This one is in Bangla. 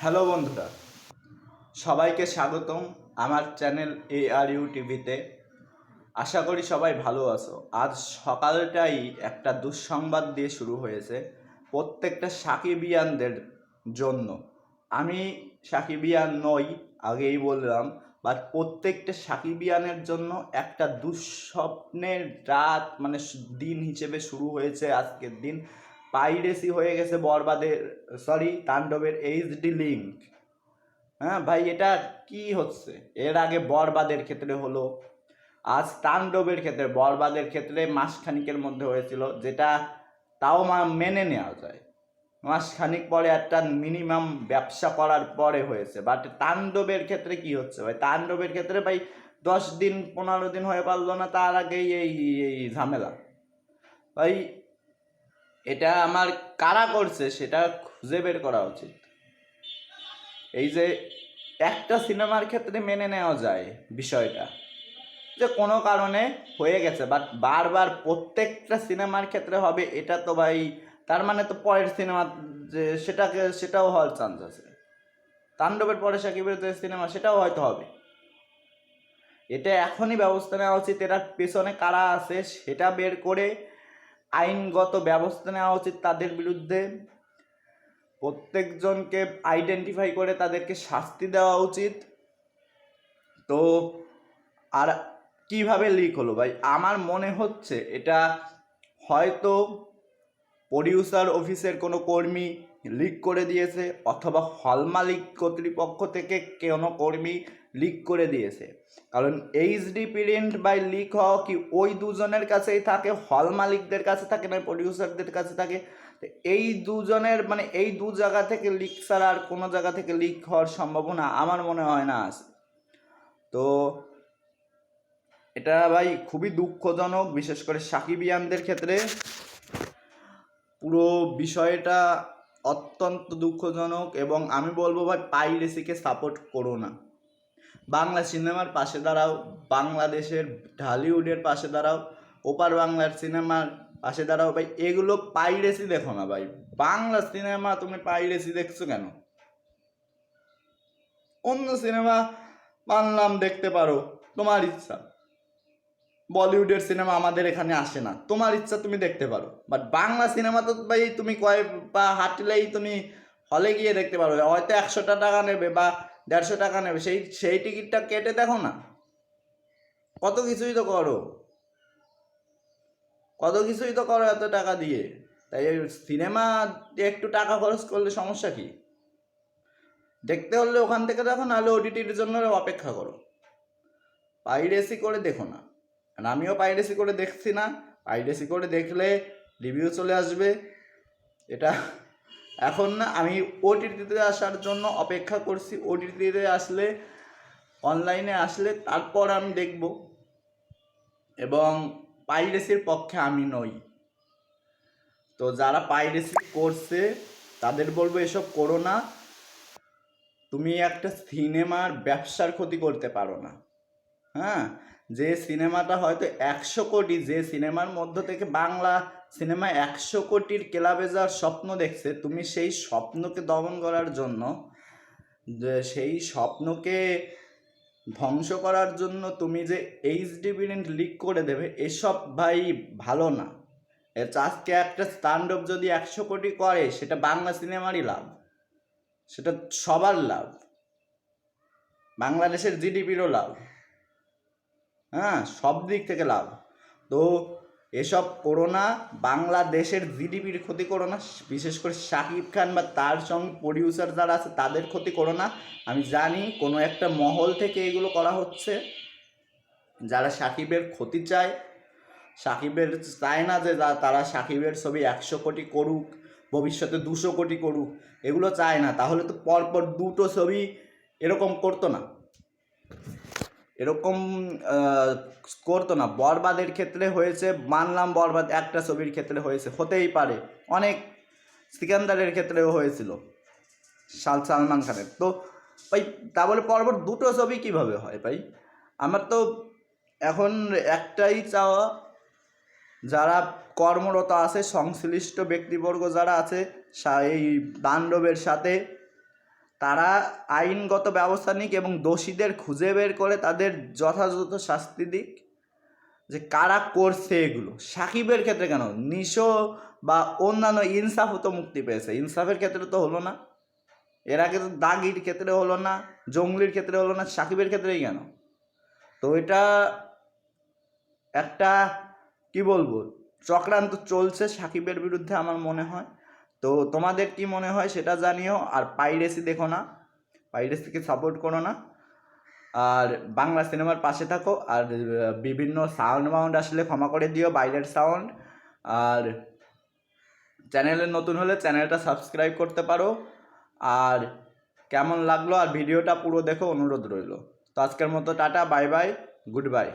হ্যালো বন্ধুরা, সবাইকে স্বাগতম আমার চ্যানেল এ আর ইউ টিভিতে। আশা করি সবাই ভালো আছো। আজ সকালটাই একটা দুঃসংবাদ দিয়ে শুরু হয়েছে প্রত্যেকটা সাকিবিয়ানদের জন্য। আমি সাকিবিয়ান নই, আগেই বললাম বাট প্রত্যেকটা সাকিবিয়ানের জন্য একটা দুঃস্বপ্নের রাত মানে দিন হিসেবে শুরু হয়েছে আজকের দিন। পাইরেসি হয়ে গেছে বরবাদের সরি তাণ্ডবের এইচডি লিঙ্ক হ্যাঁ ভাই, এটা কি হচ্ছে? এর আগে বরবাদের ক্ষেত্রে হলো, আজ তাণ্ডবের ক্ষেত্রে, বরবাদের ক্ষেত্রে মাসখানিকের মধ্যে হয়েছিল, যেটা তাও মেনে নেওয়া যায়। মাসখানিক পরে একটা মিনিমাম ব্যবসা করার পরে হয়েছে বাট তাণ্ডবের ক্ষেত্রে কি হচ্ছে ভাই? তাণ্ডবের ক্ষেত্রে ভাই, দশ দিন, পনেরো দিন হয়ে পারল না, তার আগেই এই এই ঝামেলা। ভাই এটা আমার কারা করছে সেটা খুঁজে বের করা উচিত। এই যে একটা সিনেমার ক্ষেত্রে মেনে নেওয়া যায় বিষয়টা, যে কোনো কারণে হয়ে গেছে বাট বারবার প্রত্যেকটা সিনেমার ক্ষেত্রে হবে, এটা তো ভাই, তার মানে তো পরের সিনেমা যে সেটাকে, সেটাও হওয়ার চান্স আছে। তাণ্ডবের পরে সাকিবের যে সিনেমা, সেটাও হয়তো হবে। এটা এখনই ব্যবস্থা নেওয়া উচিত, এটার পেছনে কারা আছে সেটা বের করে আইনগত ব্যবস্থা নেওয়া উচিত তাদের বিরুদ্ধে। প্রত্যেকজনকে আইডেন্টিফাই করে তাদেরকে শাস্তি দেওয়া উচিত। তো আর কীভাবে লিক হলো ভাই? আমার মনে হচ্ছে এটা হয়তো প্রডিউসার অফিসের কোনো কর্মী লিক করে দিয়েছে, অথবা হল মালিক কর্তৃপক্ষ থেকে কোনো কর্মী লিক করে দিয়েছে। কারণ এইচডি প্রিন্ট বাই লিক হওয়া কি ওই দুজনের কাছেই থাকে হল মালিকদের কাছে থাকে না প্রডিউসারদের কাছে থাকে? তো এই দুজনের মানে এই দু জায়গা থেকে লিক ছাড়া আর কোনো জায়গা থেকে লিক হওয়ার সম্ভাবনা আমার মনে হয় না আছে। তো এটা ভাই খুবই দুঃখজনক, বিশেষ করে সাকিবিয়ানদের ক্ষেত্রে। পুরো বিষয়টা অত্যন্ত দুঃখজনক এবং আমি বলব ভাই পাইরেসিকে সাপোর্ট করো না। বাংলা সিনেমার পাশে দাঁড়াও, বাংলাদেশের ঢালিউডের পাশে দাঁড়াও, ওপার বাংলার সিনেমার পাশে দাঁড়াও। ভাই, এগুলো পাইরেসি দেখো না ভাই। বাংলা সিনেমা তুমি পাইরেসি দেখছ কেন? অন্য সিনেমা বাংলাম দেখতে পারো, তোমার ইচ্ছা। বলিউডের সিনেমা আমাদের এখানে আসে না, তোমার ইচ্ছা তুমি দেখতে পারো। বাট বাংলা সিনেমা তো ভাই, তুমি কয় বা হাঁটলেই তুমি হলে গিয়ে দেখতে পারো। হয়তো একশোটা টাকা নেবে বা দেড়শো টাকা নেবে। সেই সেই টিকিটটা কেটে দেখো না। কত কিছুই তো করো। কত কিছুই তো করো এত টাকা দিয়ে। তাই সিনেমা একটু টাকা খরচ করলে সমস্যা কি? দেখতে হলে ওখান থেকে দেখো না নাহলে ওটিটির জন্য অপেক্ষা করো। পাইরেসি করে দেখো না। আর আমিও পাইরেসি করে দেখছি না। পাইরেসি করে দেখলে রিভিউ চলে আসবে। এটা এখন না আমি ওটিটিতে আসার জন্য অপেক্ষা করছি। ওটিটিতে আসলে অনলাইনে আসলে তারপর আমি দেখব। এবং পাইরেসির পক্ষে আমি নই। তো যারা পাইরেসি করছে, তাদের বলব এসব করো না। তুমি একটা সিনেমার ব্যবসার ক্ষতি করতে পারো না। হ্যাঁ? যে সিনেমাটা হয়তো একশো কোটি, যে সিনেমার মধ্য থেকে বাংলা সিনেমা একশো কোটির ক্লাবে যাওয়ার স্বপ্ন দেখছে, তুমি সেই স্বপ্নকে দমন করার জন্য সেই স্বপ্নকে ধ্বংস করার জন্য তুমি যে এইচ ডিভিডেন্ট লিক করে দেবে, এসব ভাই ভালো না। আজকে একটা স্ট্যান্ড যদি একশো কোটি করে, সেটা বাংলা সিনেমারই লাভ। সেটা সবার লাভ। বাংলাদেশের জিডিপিরও লাভ। হ্যাঁ সব দিক থেকে লাভ। তো এসব করো না বাংলাদেশের জিডিপির ক্ষতি করো না বিশেষ করে শাকিব খান বা তার সঙ্গে প্রডিউসার যারা আছে, তাদের ক্ষতি করো না আমি জানি কোনো একটা মহল থেকে এগুলো করা হচ্ছে। যারা সাকিবের ক্ষতি চায় সাকিবের চায় না যে তারা সাকিবের ছবি একশো কোটি করুক, ভবিষ্যতে দুশো কোটি করুক, এগুলো চায় না। তাহলে তো পরপর দুটো ছবি এরকম করতো না। এরকম করতো না। বরবাদের ক্ষেত্রে হয়েছে, মানলাম বরবাদ একটা ছবির ক্ষেত্রে হয়েছে, হতেই পারে। অনেক সিকান্দারের ক্ষেত্রেও হয়েছিল সাল সালমান খানের। তো ভাই তা বলে পরপর দুটো ছবি কীভাবে হয় ভাই? আমার তো এখন একটাই চাওয়া, যারা কর্মরত আছে, সংশ্লিষ্ট ব্যক্তিবর্গ যারা আছে এই তাণ্ডবের সাথে তারা আইনগত ব্যবস্থা নিক এবং দোষীদের খুঁজে বের করে তাদের যথাযথ শাস্তি দিক। যে কারা করছে এগুলো? সাকিবের ক্ষেত্রে কেন? নিশো বা অন্যান্য ইনসাফও তো মুক্তি পেয়েছে। ইনসাফের ক্ষেত্রে তো হলো না। এর আগে তো দাগির ক্ষেত্রে হলো না, জঙ্গলির ক্ষেত্রে হলো না, সাকিবের ক্ষেত্রেই কেন? তো এটা একটা, কি বলব, চক্রান্ত চলছে সাকিবের বিরুদ্ধে আমার মনে হয়। তো তোমাদের কি মনে হয় সেটা জানিও, আর পাইরেসি দেখো না, পাইরেসিকে সাপোর্ট করো না। আর বাংলা সিনেমার পাশে থাকো, আর বিভিন্ন সাউন্ড মাউন্ড আসলে ক্ষমা করে দিও, বাইরের সাউন্ড আর চ্যানেলে নতুন হলে চ্যানেলটা সাবস্ক্রাইব করতে পারো। আর কেমন লাগল? আর ভিডিওটা পুরো দেখো, অনুরোধ রইল। তো আজকের মতো tata bye bye good bye